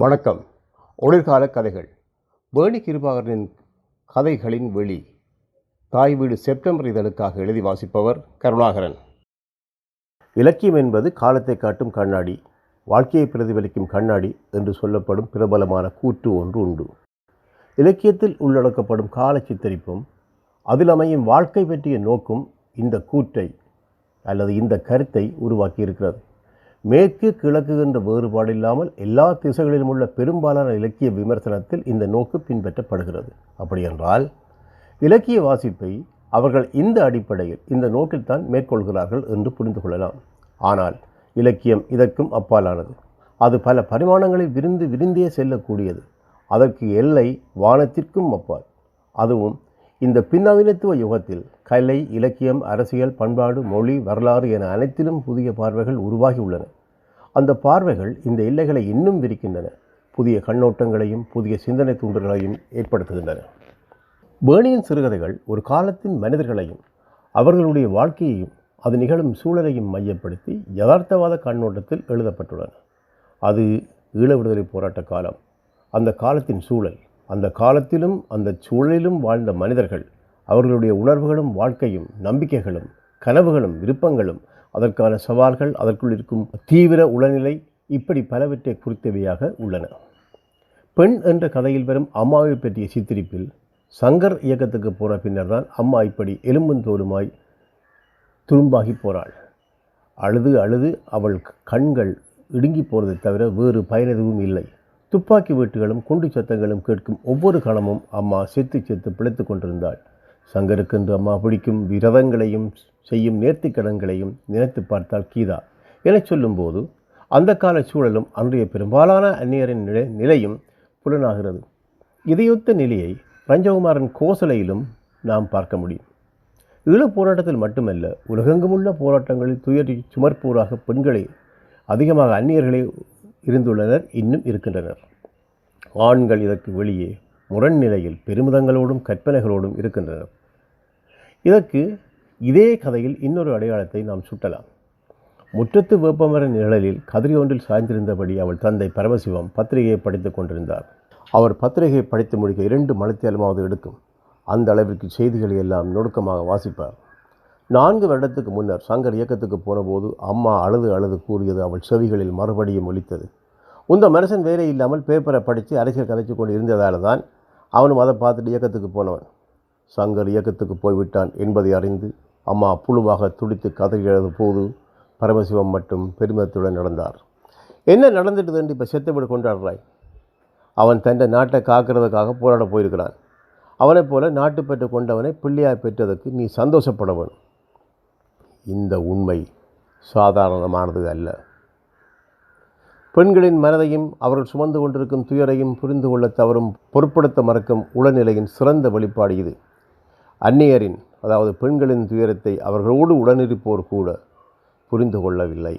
வணக்கம். ஒளிர்கால கதைகள். வேணி கிருபாகரனின் கதைகளின் வெளி. தாய் வீடு செப்டம்பர் இதழுக்காக எழுதி வாசிப்பவர் கருணாகரன். இலக்கியம் என்பது காலத்தை காட்டும் கண்ணாடி வாழ்க்கையை பிரதிபலிக்கும் கண்ணாடி என்று சொல்லப்படும் பிரபலமான கூற்று ஒன்று உண்டு. இலக்கியத்தில் உள்ளடக்கப்படும் கால சித்தரிப்பும் அதில் அமையும் வாழ்க்கை பற்றிய நோக்கும் இந்த கூற்றை அல்லது இந்த கருத்தை உருவாக்கியிருக்கிறது. மேற்கு கிழக்கு என்ற வேறுபாடு இல்லாமல் எல்லா திசைகளிலும் உள்ள பெரும்பாலான இலக்கிய விமர்சனத்தில் இந்த நோக்கு பின்பற்றப்படுகிறது. அப்படியென்றால் இலக்கிய வாசிப்பை அவர்கள் இந்த அடிப்படையில் இந்த நோக்கில்தான் மேற்கொள்கிறார்கள் என்று புரிந்து கொள்ளலாம். ஆனால் இலக்கியம் இதற்கும் அப்பாலானது. அது பல பரிமாணங்களை விருந்து விருந்தே செல்லக்கூடியது. அதற்கு எல்லை வானத்திற்கும் அப்பால். அதுவும் இந்த பின்னவீனத்துவ யுகத்தில் கலை இலக்கியம் அரசியல் பண்பாடு மொழி வரலாறு என அனைத்திலும் புதிய பார்வைகள் உருவாகி உள்ளன. அந்த பார்வைகள் இந்த எல்லைகளை இன்னும் விரிக்கின்றன. புதிய கண்ணோட்டங்களையும் புதிய சிந்தனை தூண்டுகளையும் ஏற்படுத்துகின்றன. பேணியின் சிறுகதைகள் ஒரு காலத்தின் மனிதர்களையும் அவர்களுடைய வாழ்க்கையையும் அது நிகழும் சூழலையும் மையப்படுத்தி யதார்த்தவாத கண்ணோட்டத்தில் எழுதப்பட்டுள்ளன. அது ஈழ விடுதலை போராட்ட காலம். அந்த காலத்தின் சூழல் அந்த காலத்திலும் அந்த சூழலிலும் வாழ்ந்த மனிதர்கள் அவர்களுடைய உணர்வுகளும் வாழ்க்கையும் நம்பிக்கைகளும் கனவுகளும் விருப்பங்களும் அதற்கான சவால்கள் அதற்குள் இருக்கும் தீவிர உளநிலை இப்படி பலவற்றை குறித்தவையாக உள்ளன. பெண் என்ற கதையில் வரும் அம்மாவை பற்றிய சித்திரிப்பில் சங்கர் இயக்கத்துக்கு போன பின்னர் தான் அம்மா இப்படி எலும்பும் தோலுமாய் துரும்பாகி போகிறாள் அழுது அழுது அவள் கண்கள் இடுங்கி போகிறதை தவிர வேறு பயன் எதுவும் இல்லை. துப்பாக்கி வீட்டுகளும் குண்டு சத்தங்களும் கேட்கும் ஒவ்வொரு கணமும் அம்மா செத்து செத்து பிழைத்து கொண்டிருந்தாள். சங்கருக்கென்று அம்மா பிடிக்கும் விரதங்களையும் செய்யும் நேர்த்திக் கடன்களையும் நினைத்து பார்த்தாள் கீதா. எனச் சொல்லும்போது அந்த கால சூழலும் அன்றைய பெரும்பாலான அந்நியரின் நிலை நிலையும் புலனாகிறது. இதையொத்த நிலையை ரஞ்சகுமாரன் கோசலையிலும் நாம் பார்க்க முடியும். ஈழ போராட்டத்தில் மட்டுமல்ல உலகெங்குமுள்ள போராட்டங்களில் துயரி சுமர்ப்பூராக பெண்களே அதிகமாக அந்நியர்களே இருந்துள்ளனர் இன்னும் இருக்கின்றனர். ஆண்கள் இதற்கு வெளியே முரண்நிலையில் பெருமிதங்களோடும் கற்பனைகளோடும் இருக்கின்றனர். இதற்கு இதே கதையில் இன்னொரு அடையாளத்தை நாம் சுட்டலாம். முற்றத்து வேப்பமர நிழலில் கதிரி ஒன்றில் சாய்ந்திருந்தபடி அவள் தந்தை பரமசிவம் பத்திரிகையை படித்துக் கொண்டிருந்தார். அவர் பத்திரிகையை படித்து முடிக்க இரண்டு மணித்தேலமாவது எடுக்கும். அந்த அளவிற்கு செய்திகளை எல்லாம் நுணுக்கமாக வாசிப்பார். நான்கு வருடத்துக்கு முன்னர் சங்கர் இயக்கத்துக்கு போனபோது அம்மா அழுது அழுது கூறியது அவள் செவிகளில் மறுபடியும் ஒலித்தது. உந்த மனுஷன் வேலை இல்லாமல் பேப்பரை படித்து அரசியல் கதைச்சு கொண்டு இருந்ததால் தான் அவனும் அதை பார்த்துட்டு இயக்கத்துக்கு போனவன். சங்கர் இயக்கத்துக்கு போய்விட்டான் என்பதை அறிந்து அம்மா புழுவாக துடித்து கதறி போது பரமசிவம் மட்டும் பெருமிதத்துடன் நடந்தார். என்ன நடந்துட்டுதுன்னு இப்போ செத்தவிட கொண்டாடுறாய்? அவன் தன்னை நாட்டை காக்கிறதுக்காக போராட போயிருக்கிறான். அவனைப் போல நாட்டு பெற்று கொண்டவனை பிள்ளையாய் பெற்றதற்கு நீ சந்தோஷப்படவன். இந்த உண்மை சாதாரணமானது அல்ல. பெண்களின் மனதையும் அவர்கள் சுமந்து கொண்டிருக்கும் துயரையும் புரிந்து கொள்ள தவறும் பொருட்படுத்த மறக்கும் உளநிலையின் சிறந்த வெளிப்பாடு இது. அந்நியரின் அதாவது பெண்களின் துயரத்தை அவர்களோடு உடனிருப்போர் கூட புரிந்து கொள்ளவில்லை.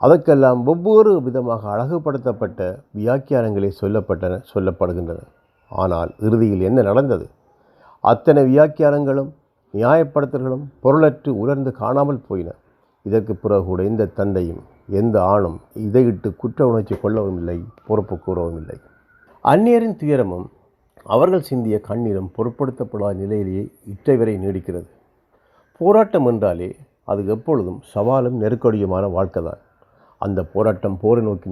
அதற்கெல்லாம் ஒவ்வொரு விதமாக அழகுபடுத்தப்பட்ட வியாக்கியானங்களே சொல்லப்பட்டன சொல்லப்படுகின்றன. ஆனால் இறுதியில் என்ன நடந்தது? அத்தனை வியாக்கியானங்களும் நியாயப்படுத்தல்களும் பொருளற்று உலர்ந்து காணாமல் போயின. இதற்கு பிறகு கூட இந்த தந்தையும் எந்த ஆணும் இதையிட்டு குற்ற உணர்ச்சி கொள்ளவும் இல்லை பொறுப்பு கூறவும் இல்லை. அந்நியரின் துயரமும் அவர்கள் சிந்திய கண்ணீரும் பொருட்படுத்தப்படாத நிலையிலேயே இற்றைவரை நீடிக்கிறது. போராட்டம் என்றாலே அது எப்பொழுதும் சவாலும் நெருக்கடியுமான வாழ்க்கை தான். அந்த போராட்டம் போரை நோக்கி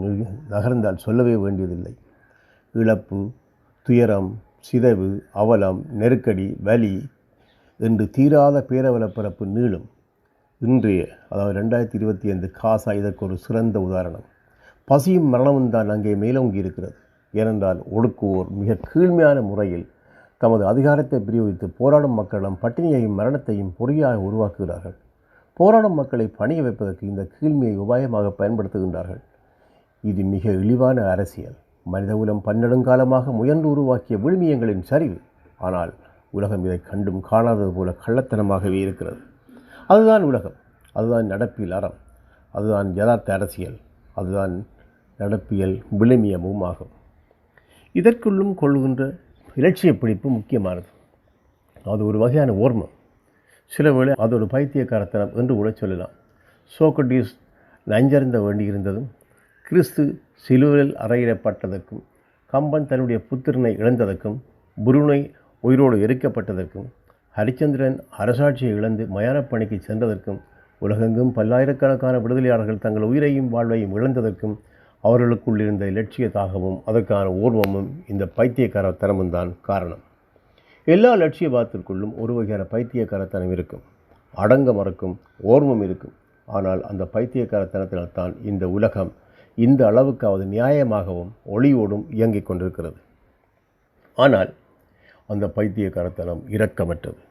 நகர்ந்தால் சொல்லவே வேண்டியதில்லை. இழப்பு துயரம் சிதைவு அவலம் நெருக்கடி வலி என்று தீராத பேரவலப்பரப்பு நீளும் இன்றைய அதாவது ரெண்டாயிரத்தி இருபத்தி ஐந்து காசா இதற்கு ஒரு சிறந்த உதாரணம். பசியும் மரணமும் தான் அங்கே மேலோங்கி இருக்கிறது. ஏனென்றால் ஒடுக்குவோர் மிக கீழ்மையான முறையில் தமது அதிகாரத்தை பிரயோகித்து போராடும் மக்களிடம் பட்டினியையும் மரணத்தையும் பொறியாக உருவாக்குகிறார்கள். போராடும் மக்களை பணிய வைப்பதற்கு இந்த கீழ்மையை உபாயமாக பயன்படுத்துகின்றார்கள். இது மிக இழிவான அரசியல். மனிதகுலம் பன்னெடுங்காலமாக முயன்று உருவாக்கிய விழுமியங்களின் சரிவு. ஆனால் உலகம் இதை கண்டும் காணாதது போல கள்ளத்தனமாகவே இருக்கிறது. அதுதான் உலகம். அதுதான் நடப்பியல் அறம். அதுதான் யதார்த்த அரசியல். அதுதான் நடப்பியல் விளிமியமும் ஆகும். இதற்குள்ளும் கொள்கின்ற இலட்சிய பிடிப்பு முக்கியமானது. அது ஒரு வகையான ஓர்மம். சில வேளை அது ஒரு பைத்தியக்காரத்தனம் என்று கூட சொல்லலாம். சோக்ரட்டிஸ் நஞ்சறிந்த வேண்டியிருந்ததும் கிறிஸ்து சிலுவையில் அறையிடப்பட்டதற்கும் கம்பன் தன்னுடைய புத்திரனை இழந்ததற்கும் புருனை உயிரோடு எரிக்கப்பட்டதற்கும் ஹரிச்சந்திரன் அரசாட்சியை இழந்து மயானப் பணிக்கு சென்றதற்கும் உலகெங்கும் பல்லாயிரக்கணக்கான விடுதலையாளர்கள் தங்கள் உயிரையும் வாழ்வையும் இழந்ததற்கும் அவர்களுக்குள் இருந்த அதற்கான ஓர்வமும் இந்த பைத்தியக்காரத்தனமும் தான் காரணம். எல்லா லட்சியவாதத்திற்குள்ளும் ஒரு வகையான பைத்தியக்காரத்தனம் இருக்கும். அடங்க மறக்கும் ஓர்வம் இருக்கும். ஆனால் அந்த பைத்தியக்காரத்தனத்தினால்தான் இந்த உலகம் இந்த அளவுக்காவது நியாயமாகவும் ஒளியோடும் இயங்கிக் கொண்டிருக்கிறது. ஆனால் அந்த பைத்தியக்காரத்தனம் இரக்கமற்றது.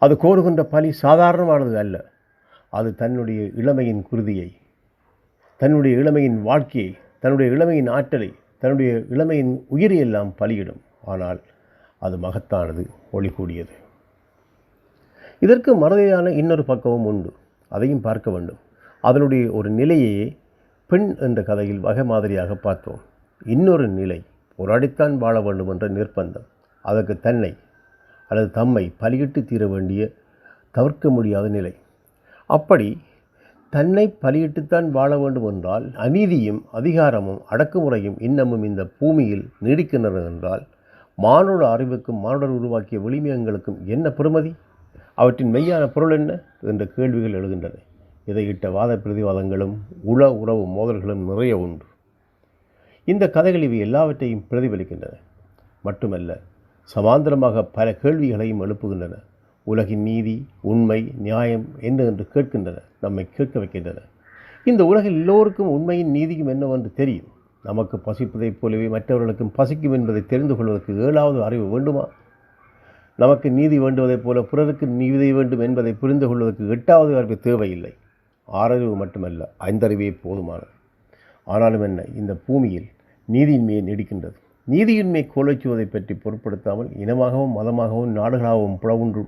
அது கோருகின்ற பலி சாதாரணமானது அல்ல. அது தன்னுடைய இளமையின் குருதியை தன்னுடைய இளமையின் வாழ்க்கையை தன்னுடைய இளமையின் ஆற்றலை தன்னுடைய இளமையின் உயிரையெல்லாம் பலியிடும். ஆனால் அது மகத்தானது ஒளி கூடியது. இதற்கு மறதையான இன்னொரு பக்கமும் உண்டு. அதையும் பார்க்க வேண்டும். அதனுடைய ஒரு நிலையையே பெண் என்ற கதையில் வகை மாதிரியாக பார்த்தோம். இன்னொரு நிலை போராடித்தான் வாழ வேண்டும் என்ற நிர்பந்தம். அதற்கு தன்னை அல்லது தம்மை பலியிட்டு தீர வேண்டிய தவிர்க்க முடியாத நிலை. அப்படி தன்னை பலியிட்டுத்தான் வாழ வேண்டும் என்றால் அநீதியும் அதிகாரமும் அடக்குமுறையும் இன்னமும் இந்த பூமியில் நீடிக்கின்றன என்றால் மானுட அறிவுக்கும் மானுடர் உருவாக்கிய விளிமியங்களுக்கும் என்ன பெறுமதி அவற்றின் மெய்யான பொருள் என்ன? என்ற கேள்விகள் எழுகின்றன. இதையிட்ட வாத பிரதிவாதங்களும் உள உறவு மோதல்களும் நிறைய உண்டு. இந்த கதைகள் இவை எல்லாவற்றையும் பிரதிபலிக்கின்றன. மட்டுமல்ல சமாந்தரமாக பல கேள்விகளையும் எழுப்புகின்றன. உலகின் நீதி உண்மை நியாயம் என்ன என்று கேட்கின்றன நம்மை கேட்க வைக்கின்றன. இந்த உலகில் எல்லோருக்கும் உண்மையின் நீதியும் என்னவென்று தெரியும். நமக்கு பசிப்பதைப் போலவே மற்றவர்களுக்கும் பசிக்கும் என்பதை தெரிந்து கொள்வதற்கு ஏழாவது அறிவு வேண்டுமா? நமக்கு நீதி வேண்டுவதைப் போல பிறருக்கு நீதி வேண்டும் என்பதை புரிந்து கொள்வதற்கு எட்டாவது அறிவு தேவையில்லை. ஆறறிவு மட்டுமல்ல ஐந்தறிவே போதுமானது. ஆனாலும் என்ன இந்த பூமியில் நீதியின்மையை நீடிக்கின்றது. நீதியின்மை கோலச்சுவதை பற்றி பொருட்படுத்தாமல் இனமாகவும் மதமாகவும் நாடுகளாகவும் புலவுன்று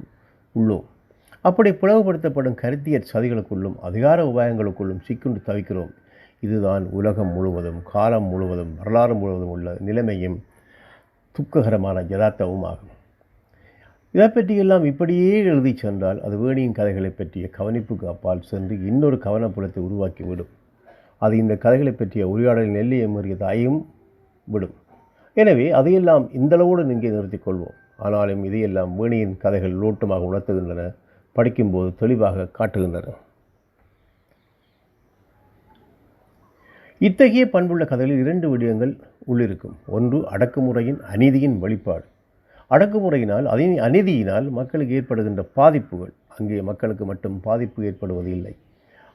உள்ளோம். அப்படி புலவுபடுத்தப்படும் கருத்தியற் சதிகளுக்குள்ளும் அதிகார உபாயங்களுக்குள்ளும் சிக்குண்டு தவிக்கிறோம். இதுதான் உலகம் முழுவதும் காலம் முழுவதும் வரலாறு முழுவதும் உள்ள நிலைமையும் துக்ககரமான யதார்த்தமும் ஆகும். இதை பற்றியெல்லாம் இப்படியே எழுதி சென்றால் அது வேணியின் கதைகளை பற்றிய கவனிப்புக்கு அப்பால் சென்று இன்னொரு கவனப்புலத்தை உருவாக்கிவிடும் அது இந்த கதைகளை பற்றிய உரையாடலின் எல்லையை மீறியதாயும் விடும். எனவே அதையெல்லாம் இந்தளவோடு இங்கே நிறுத்திக் கொள்வோம் ஆனாலும் இதையெல்லாம் வேணியின் கதைகள் லோட்டமாக உணர்த்துகின்றன படிக்கும்போது தெளிவாக காட்டுகின்றன. இத்தகைய பண்புள்ள கதைகளில் இரண்டு விடயங்கள் உள்ளிருக்கும். ஒன்று அடக்குமுறையின் அநீதியின் வெளிப்பாடு. அடக்குமுறையினால் அதி அநீதியினால் மக்களுக்கு ஏற்படுகின்ற பாதிப்புகள். அங்கே மக்களுக்கு மட்டும் பாதிப்பு ஏற்படுவது இல்லை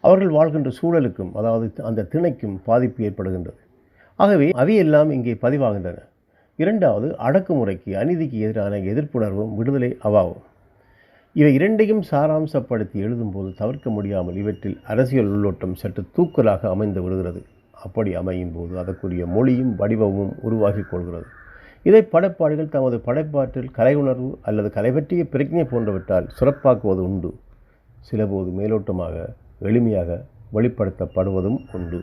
அவர்கள் வாழ்கின்ற சூழலுக்கும் அதாவது அந்த திணைக்கும் பாதிப்பு ஏற்படுகின்றது. ஆகவே அவையெல்லாம் இங்கே பதிவாகின்றன. இரண்டாவது அடக்குமுறைக்கு அநீதிக்கு எதிரான எதிர்ப்புணர்வும் விடுதலை அவாவும் இவை இரண்டையும் சாராம்சப்படுத்தி எழுதும்போது தவிர்க்க முடியாமல் இவற்றில் அரசியல் உள்ளோட்டம் சற்று தூக்கலாக அமைந்து விடுகிறது. அப்படி அமையும் போது அதற்குரிய மொழியும் வடிவமும் உருவாகி கொள்கிறது. இதை படைப்பாளிகள் தமது படைப்பாற்றில் கலை உணர்வு அல்லது கலை பற்றிய பிரஜை போன்றவற்றால் சிறப்பாக்குவது உண்டு. சிலபோது மேலோட்டமாக எளிமையாக வெளிப்படுத்தப்படுவதும் உண்டு.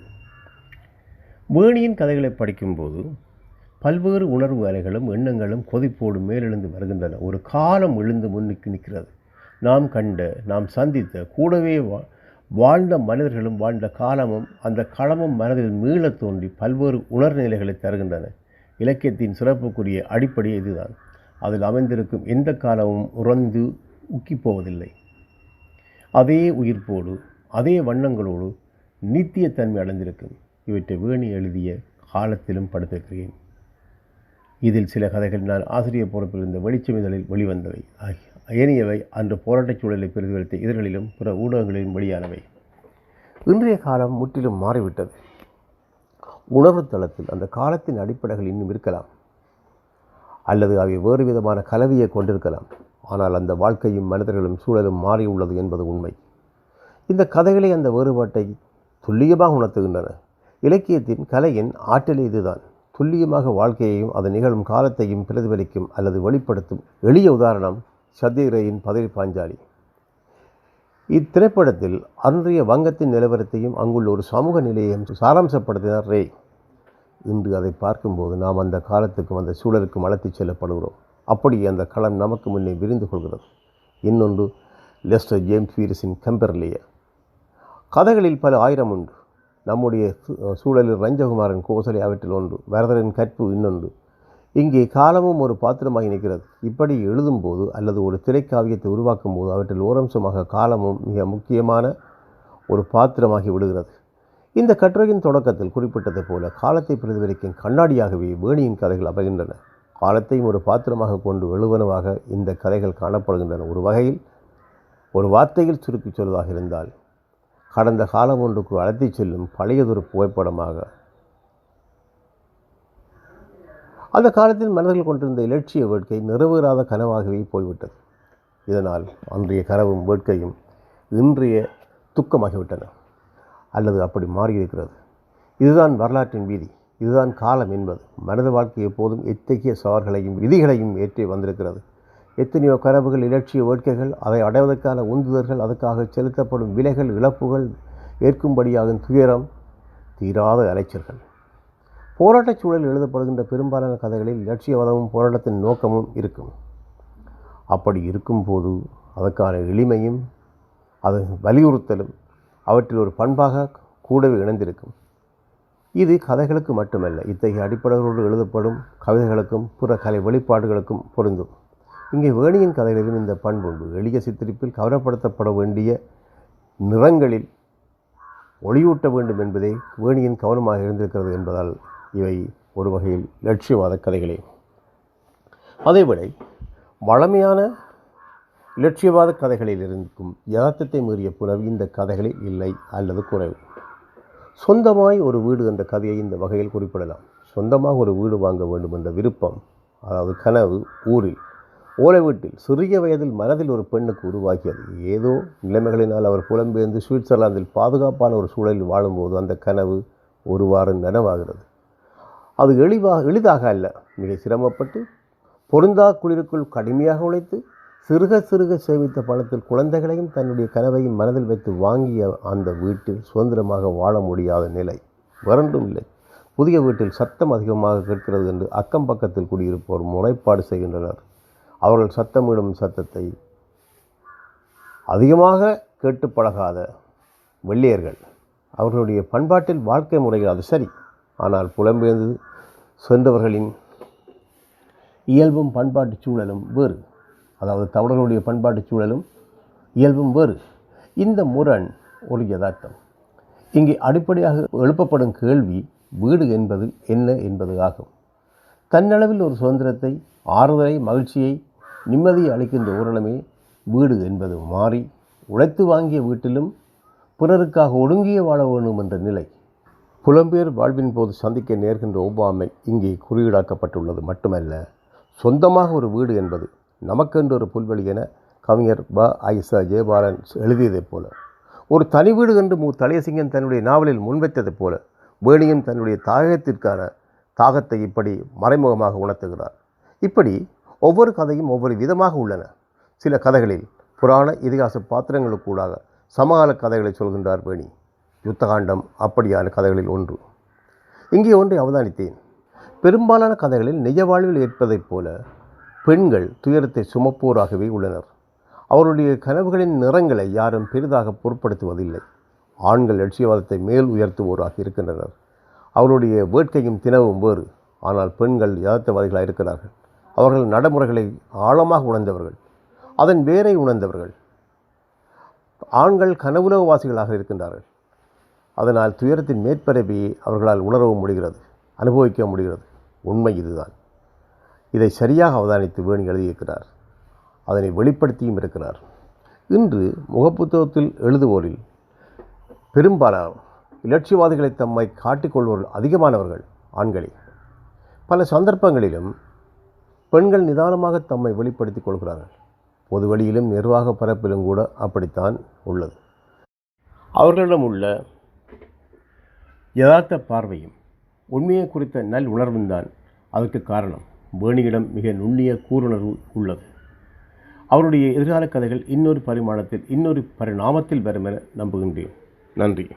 வேணியின் கதைகளை படிக்கும்போது பல்வேறு உணர்வு அலைகளும் எண்ணங்களும் கொதிப்போடு மேலெழுந்து வருகின்றன. ஒரு காலம் எழுந்து முன்னுக்கு நிற்கிறது. நாம் கண்ட நாம் சந்தித்த கூடவே வா வாழ்ந்த மனிதர்களும் வாழ்ந்த காலமும் அந்த களமும் மனதில் மீளத் தோன்றி பல்வேறு உணர்நிலைகளை தருகின்றன. இலக்கியத்தின் சிறப்புக்குரிய அடிப்படை இதுதான். அதில் அமைந்திருக்கும் எந்த காலமும் உறந்து உக்கிப் போவதில்லை. அதே உயிர்ப்போடு அதே வண்ணங்களோடு நித்தியத்தன்மை அடைந்திருக்கும். இவற்றை வேணி எழுதிய காலத்திலும் படுத்திருக்கிறேன். இதில் சில கதைகள் நான் ஆசிரியர் பொறுப்பில் இருந்த வெளிச்சம் இதழில் வெளிவந்தவை. ஆகிய ஏனையவை அன்று போராட்டச் சூழலை பிரதிபலித்த இதழ்களிலும் பிற ஊடகங்களிலும் வெளியானவை. இன்றைய காலம் முற்றிலும் மாறிவிட்டது. உணர்வு தளத்தில் அந்த காலத்தின் அடிப்படைகள் இன்னும் இருக்கலாம். அல்லது அவை வேறு விதமான கலவையை கொண்டிருக்கலாம். ஆனால் அந்த வாழ்க்கையும் மனிதர்களும் சூழலும் மாறியுள்ளது என்பது உண்மை. இந்த கதைகளை அந்த வேறுபாட்டை துல்லியமாக உணர்த்துகின்றன. இலக்கியத்தின் கலையின் ஆற்றல் இதுதான். துல்லியமாக வாழ்க்கையையும் அது நிகழும் காலத்தையும் பிரதிபலிக்கும் அல்லது வெளிப்படுத்தும் எளிய உதாரணம் சத்யகிரையின் பதவி பாஞ்சாலி. இத்திரைப்படத்தில் அன்றைய வங்கத்தின் நிலவரத்தையும் அங்குள்ள ஒரு சமூக நிலையையும் சாராம்சப்படுத்தினார் ரே. இன்று அதை பார்க்கும்போது நாம் அந்த காலத்துக்கும் அந்த சூழலுக்கும் அழைத்துச் செல்லப்படுகிறோம். அப்படியே அந்த களம் நமக்கு முன்னே விரிந்து கொள்கிறது. இன்னொன்று லெஸ்டர் ஜேம்ஸ் வீரஸின் கம்பெர்லிய கதைகளில் பல ஆயிரம் உண்டு. நம்முடைய சூழலில் ரஞ்சகுமாரன் கோசலை அவற்றில் ஒன்று வரதரின் கற்பு இன்னொன்று. இங்கே காலமும் ஒரு பாத்திரமாகி நிற்கிறது. இப்படி எழுதும்போது அல்லது ஒரு திரைக்காவியத்தை உருவாக்கும் போது அவற்றில் ஓரம்சமாக காலமும் மிக முக்கியமான ஒரு பாத்திரமாகி விடுகிறது. இந்த கட்டுரையின் தொடக்கத்தில் குறிப்பிட்டதைப் போல காலத்தை பிரதிபலிக்கும் கண்ணாடியாகவே வேணியின் கதைகள் அமைகின்றன காலத்தையும் ஒரு பாத்திரமாக கொண்டு எழுவனவாக இந்த கதைகள் காணப்படுகின்றன. ஒரு வகையில் ஒரு வார்த்தையில் சுருக்கிச் சொல்வதாக இருந்தால் கடந்த காலம் ஒன்றுக்கு அழைத்துச் செல்லும் பழையதொரு புகைப்படமாக. அந்த காலத்தில் மனிதர்கள் கொண்டிருந்த இலட்சிய வேட்கை நிறைவேறாத கனவாகவே போய்விட்டது. இதனால் அன்றைய கனவும் வேட்கையும் இன்றைய துக்கமாகிவிட்டன. அல்லது அப்படி மாறியிருக்கிறது. இதுதான் வரலாற்றின் வீதி. இதுதான் காலம் என்பது. மனித வாழ்க்கை எப்போதும் எத்தகைய சவால்களையும் விதிகளையும் ஏற்றி வந்திருக்கிறது. எத்தனையோ கனவுகள் இலட்சிய வேட்கைகள் அதை அடைவதற்கான உந்துதல்கள் அதுக்காக செலுத்தப்படும் விலைகள் இழப்புகள் ஏற்கும்படியாகும் துயரம் தீராத அலைச்சல்கள். போராட்டச் சூழலில் எழுதப்படுகின்ற பெரும்பாலான கதைகளில் இலட்சியவாதமும் போராட்டத்தின் நோக்கமும் இருக்கும். அப்படி இருக்கும்போது அதற்கான எளிமையும் அதன் வலியுறுத்தலும் அவற்றில் ஒரு பண்பாக கூடவே இணைந்திருக்கும். இது கதைகளுக்கு மட்டுமல்ல இத்தகைய அடிப்படைகளோடு எழுதப்படும் கவிதைகளுக்கும் பிற கலை வெளிப்பாடுகளுக்கும் பொருந்தும். இங்கே வேணியின் கதைகளிலும் இந்த பண்புண்டு எளிய சித்தரிப்பில் கவனப்படுத்தப்பட வேண்டிய நிறங்களில் ஒளியூட்ட வேண்டும் என்பதே வேணியின் கவனமாக இருந்திருக்கிறது என்பதால் இவை ஒரு வகையில் லட்சியவாத கதைகளே. அதேவேளை வளமையான இலட்சியவாத கதைகளில் இருக்கும் யதார்த்தத்தை மீறிய புலவு இந்த கதைகளில் இல்லை அல்லது குறைவு. சொந்தமாய் ஒரு வீடு என்ற கதையை இந்த வகையில் குறிப்பிடலாம். சொந்தமாக ஒரு வீடு வாங்க வேண்டும் என்ற விருப்பம் அதாவது கனவு ஊரில் ஓலை வீட்டில் சிறிய வயதில் மனதில் ஒரு பெண்ணுக்கு உருவாகியது. ஏதோ நிலைமைகளினால் அவர் புலம்பெயர்ந்து சுவிட்சர்லாந்தில் பாதுகாப்பான ஒரு சூழலில் வாழும்போது அந்த கனவு ஒருவாறு நனவாகிறது. அது எளிவாக எளிதாக அல்ல. மிக சிரமப்பட்டு பொருந்தா குளிருக்குள் கடுமையாக உழைத்து சிறுக சிறுக சேமித்த பணத்தில் குழந்தைகளையும் தன்னுடைய கனவையும் மனதில் வைத்து வாங்கிய அந்த வீட்டில் சுதந்திரமாக வாழ முடியாத நிலை வறண்டும் இல்லை. புதிய வீட்டில் சத்தம் அதிகமாக கேட்கிறது என்று அக்கம் பக்கத்தில் குடியிருப்போர் முறைப்பாடு செய்கின்றனர். அவர்கள் சத்தமிடும் சத்தத்தை அதிகமாக கேட்டு பழகாத வெள்ளையர்கள். அவர்களுடைய பண்பாட்டில் வாழ்க்கை முறைகள் அது சரி. ஆனால் புலம்பெயர்ந்து சென்றவர்களின் இயல்பும் பண்பாட்டு சூழலும் வேறு. அதாவது தமிழர்களுடைய பண்பாட்டு சூழலும் இயல்பும் வேறு. இந்த முரண் ஒரு யதார்த்தம். இங்கே அடிப்படையாக எழுப்பப்படும் கேள்வி வீடு என்பது என்ன என்பது ஆகும். தன்னளவில் ஒரு சுதந்திரத்தை ஆறுதலை மகிழ்ச்சியை நிம்மதியை அளிக்கின்ற ஊரணமே வீடு என்பது மாறி உழைத்து வாங்கிய வீட்டிலும் பிறருக்காக ஒடுங்கிய வாழ வேண்டும் என்ற நிலை. புலம்பெயர் வாழ்வின் போது சந்திக்க நேர்கின்ற ஒவ்வாமை இங்கே குறியீடாக்கப்பட்டுள்ளது மட்டுமல்ல சொந்தமாக ஒரு வீடு என்பது நமக்கென்று ஒரு புல்வெளி என கவிஞர் ப. ஐசா ஜெயபாலன் எழுதியதைப் போல ஒரு தனி வீடு என்று மு. தலையசிங்கன் தன்னுடைய நாவலில் முன்வைத்ததைப் போல வேணியும் தன்னுடைய தாகத்திற்கான தாகத்தை இப்படி மறைமுகமாக உணர்த்துகிறார். இப்படி ஒவ்வொரு கதையும் ஒவ்வொரு விதமாக உள்ளன. சில கதைகளில் புராண இதிகாச பாத்திரங்களுக்கூடாக சமகால கதைகளை சொல்கின்றார் வேணி. யுத்தகாண்டம் அப்படியான கதைகளில் ஒன்று. இங்கே ஒன்றை அவதானித்தேன். பெரும்பாலான கதைகளில் நிஜ வாழ்வில் ஏற்பதைப் போல பெண்கள் துயரத்தை சுமப்போராகவே உள்ளனர். அவருடைய கனவுகளின் நிறங்களை யாரும் பெரிதாக பொருட்படுத்துவதில்லை. ஆண்கள் லட்சியவாதத்தை மேல் உயர்த்துவோராக இருக்கின்றனர். அவருடைய வேட்கையும் தினவும் வேறு. ஆனால் பெண்கள் யதார்த்தவாதிகளாக இருக்கிறார்கள் அவர்கள் நடைமுறைகளை ஆழமாக உணர்ந்தவர்கள். அதன் வேரை உணர்ந்தவர்கள். ஆண்கள் கனவுலகவாசிகளாக இருக்கின்றார்கள். அதனால் துயரத்தின் மேற்பரப்பியை அவர்களால் உணரவும் முடிகிறது அனுபவிக்க முடிகிறது. உண்மை இதுதான். இதை சரியாக அவதானித்து வேணி எழுதியிருக்கிறார். அதனை வெளிப்படுத்தியும் இருக்கிறார். இன்று முகப்புத்தகத்தில் எழுதுவோரில் பெரும்பாலான இலட்சியவாதிகளை தம்மை காட்டிக்கொள்வோர் அதிகமானவர்கள் ஆண்களே. பல சந்தர்ப்பங்களிலும் பெண்கள் நிதானமாக தம்மை வெளிப்படுத்திக் கொள்கிறார்கள். பொது வழியிலும் நிர்வாக பரப்பிலும் கூட அப்படித்தான் உள்ளது. அவர்களிடம் உள்ள யதார்த்த பார்வையும் உண்மையை குறித்த நல் உணர்வும் தான் அதற்கு காரணம். வேணியிடம் மிக நுண்ணிய கூருணர்வு உள்ளது. அவருடைய எதிர்கால கதைகள் இன்னொரு பரிமாணத்தில் இன்னொரு பரிணாமத்தில் வரும் என நம்புகின்றேன். நன்றி.